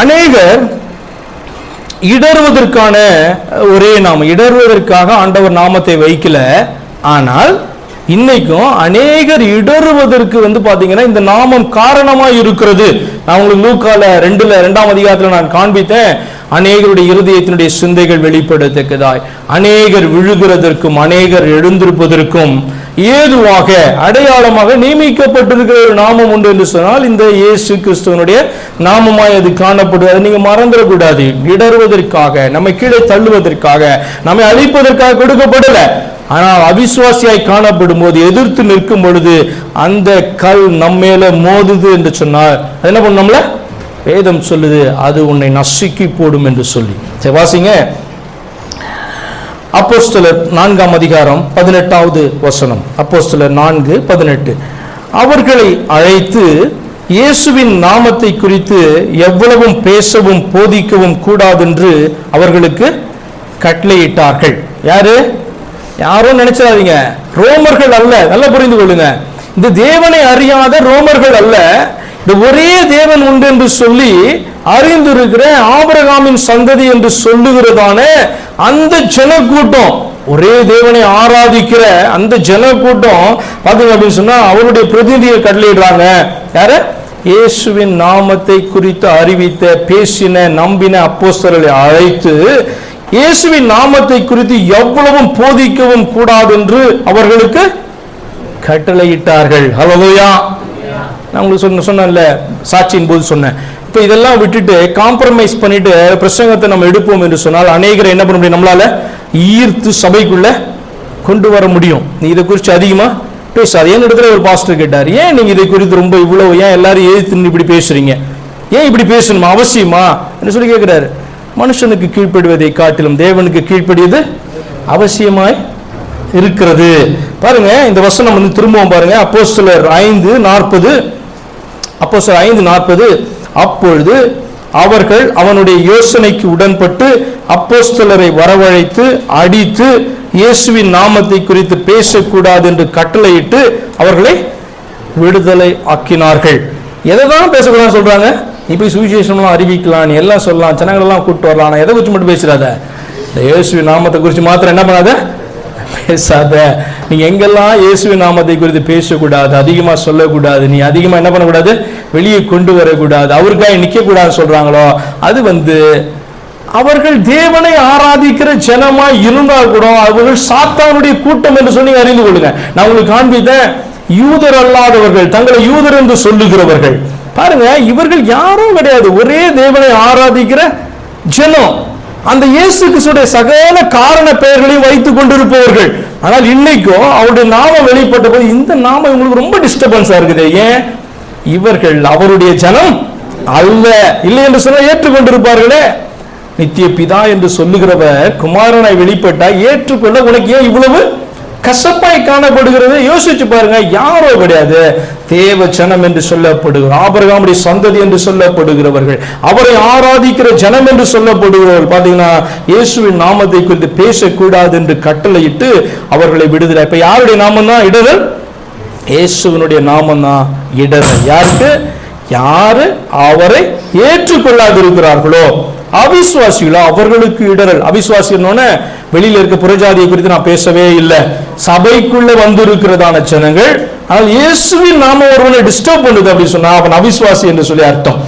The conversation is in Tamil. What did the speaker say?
அநேகர் இடறுவதற்கான ஒரே நாமம் இடறுவதற்காக ஆண்டவர் நாமத்தை வைக்கல. ஆனால் இன்னைக்கும் அநேகர் இடறுவதற்கு வந்து பாத்தீங்கன்னா இந்த நாமம் காரணமா இருக்கிறது. நான் உங்களுக்கு லூக்கால ரெண்டுல ரெண்டாம் அதிகாரத்துல நான் காண்பித்தேன். அநேகருடைய இருதயத்தினுடைய சிந்தைகள் வெளிப்படத்தக்கதாய். அநேகர் விழுகிறதற்கும் அநேகர் எழுந்திருப்பதற்கும் ஏதுவாக அடையாளமாக நியமிக்கப்பட்டிருக்கிற ஒரு நாமம் உண்டு என்று சொன்னால் இந்த இயேசு கிறிஸ்துவனுடைய நாமமாய் அது காணப்படுவது அதை நீங்க மறந்துடக்கூடாது. இடறுவதற்காக நம்மை கீழே தள்ளுவதற்காக நம்மை அழிப்பதற்காக கொடுக்கப்படல. ஆனால் அவிசுவாசியாய் காணப்படும் போது எதிர்த்து நிற்கும் பொழுது அந்த கல் நம்மேல மோதுது என்று சொன்னால் அது என்ன பண்ணும் நம்மள? வேதம் சொல்லுது அது உன்னை நசுக்கி போடும் என்று சொல்லி. சரி வாசிங்க. அப்போஸ்தலர் நான்காம் அதிகாரம் பதினெட்டாவது வசனம். அப்போஸ்தலர் நான்கு பதினெட்டு. அவர்களை அழைத்து இயேசுவின் நாமத்தை குறித்து எவ்வளவும் பேசவும் போதிக்கவும் கூடாதென்று அவர்களுக்கு கட்டளையிட்டார்கள். யாரு? யாரும் நினைச்சிடாதீங்க. ரோமர்கள் அல்ல. நல்லா புரிந்து கொள்ளுங்க. இந்த தேவனை அறியாத ரோமர்கள் அல்ல. இந்த ஒரே தேவன் உண்டு என்று சொல்லி அறிந்திருக்கிற ஆபரகாமின் சந்ததி என்று சொல்லுகிறதான அந்த ஜனக்கூட்டம் ஒரே தேவனை ஆராதிக்கிற அந்த ஜனக்கூட்டம் பாத்தீங்க அப்படின்னு சொன்னா அவருடைய பிரதிநிதியை கட்டளையிடுறாங்க. யாரு? இயேசுவின் நாமத்தை குறித்து அறிவித்த பேசின நம்பின அப்போஸ்தர்களை அழைத்து இயேசுவின் நாமத்தை குறித்து எவ்வளவும் போதிக்கவும் கூடாது என்று அவர்களுக்கு கட்டளையிட்டார்கள். ஹலோயா நான் உங்களுக்கு சொன்ன சொன்னேன்ல சாட்சியின் போது சொன்னேன். இப்போ இதெல்லாம் விட்டுட்டு காம்ப்ரமைஸ் பண்ணிட்டு பிரசங்கத்தை நம்ம எடுப்போம் என்று சொன்னால் அநேகரை என்ன பண்ண முடியும்? நம்மளால ஈர்த்து சபைக்குள்ள கொண்டு வர முடியும். நீ இதை குறித்து அதிகமாக பேசாது. என் இடத்துல ஒரு பாஸ்டர் கேட்டார்? ஏன் நீங்கள் இதை குறித்து ரொம்ப இவ்வளோ ஏன் எல்லாரும் எழுத்துன்னு இப்படி பேசுறீங்க? ஏன் இப்படி பேசணுமா? அவசியமா? என்று சொல்லி கேட்குறாரு மனுஷனுக்கு கீழ்ப்படுவதை காட்டிலும் தேவனுக்கு கீழ்ப்படியது அவசியமாய் இருக்கிறது. பாருங்க இந்த வசனம் வந்து திரும்பவும் பாருங்க. அப்போஸ்தலர் ஐந்து நாற்பது அப்போ சார் ஐந்து நாற்பது அப்பொழுது அவர்கள் அவனுடைய யோசனைக்கு உடன்பட்டு அப்போஸ்தலரை வரவழைத்து அடித்து இயேசுவின் நாமத்தை குறித்து பேசக்கூடாது என்று கட்டளையிட்டு அவர்களை விடுதலை ஆக்கினார்கள். எதை தான் பேசக்கூடாதுன்னு சொல்றாங்க? நீ போய் சுவிசேஷம்லாம் அறிவிக்கலாம் நீ எல்லாம் சொல்லலாம் ஜனங்களெல்லாம் கூப்பிட்டு வரலாம் ஆனால் எதை குறித்து மட்டும் பேசுறாத? இந்த இயேசுவின் நாமத்தை குறித்து மாத்திரம் என்ன பண்ணாத? பேசாத. நீ எங்கெல்லாம் இயேசுவின் நாமத்தை குறித்து பேசக்கூடாது அதிகமாக சொல்லக்கூடாது நீ அதிகமாக என்ன பண்ணக்கூடாது? வெளியே கொண்டு வரக்கூடாது அவருக்காக நிற்கக்கூடாதுன்னு சொல்கிறாங்களோ அது வந்து அவர்கள் தேவனை ஆராதிக்கிற ஜனமா இருந்தால் கூட அவர்கள் சாத்தானுடைய கூட்டம் என்று சொல்லி அறிந்து கொள்ளுங்க. நான் உங்களுக்கு காண்பித்தேன் யூதர் அல்லாதவர்கள் தங்களை யூதர் என்று சொல்லுகிறவர்கள். பாருங்க இவர்கள் யாரும் கிடையாது ஒரே தேவனை ஆராதிக்கிற ஜனம். அந்த இயேசு கிறிஸ்துடைய சகல காரண பெயர்களையும் வைத்துக் கொண்டிருப்பவர்கள். ஆனால் இன்னைக்கும் அவருடைய நாமம் வெளிப்பட்ட போது இந்த நாமம் இவங்களுக்கு ரொம்ப டிஸ்டர்பன்ஸா இருக்குது. ஏன்? இவர்கள் அவருடைய ஜனம் அல்ல. இல்லை என்று சொன்னால் ஏற்றுக்கொண்டிருப்பார்களே. நித்திய பிதா என்று சொல்லுகிறவர் குமாரனை வெளிப்பட்டால் ஏற்றுக்கொள்ள உனக்கு ஏன் இவ்வளவு கசப்பாய் காணப்படுகிறது? யோசிச்சு பாருங்க யாரோ கிடையாது. தேவ ஜனம் என்று சொல்லப்படுகிற ஆபரகாமுடைய சந்ததி என்று சொல்லப்படுகிறவர்கள் அவரை ஆராதிக்கிற ஜனம் என்று சொல்லப்படுகிறவர்கள். பாத்தீங்கன்னா இயேசுவின் நாமத்தை குறித்து பேசக்கூடாது என்று கட்டளையிட்டு அவர்களை விடுதலை. இப்ப யாருடைய நாமம் தான் இடரல் இயேசுவினுடைய நாமம் தான் யாருக்கு? யாரு அவரை ஏற்றுக்கொள்ளாதிருக்கிறார்களோ? அவிசுவாசிகளோ? அவர்களுக்கு இடரல் அவிசுவாசினோட வெளியில இருக்க புறஜாதியை குறித்து நான் பேசவே இல்லை. சபைக்குள்ள வந்திருக்கிறதான ஜனங்கள் ஆனால் இயேசுவின் நாம ஒருவனை டிஸ்டர்ப் பண்ணுது அப்படின்னு சொன்னா அவன் அவிசுவாசி என்று சொல்லி அர்த்தம்.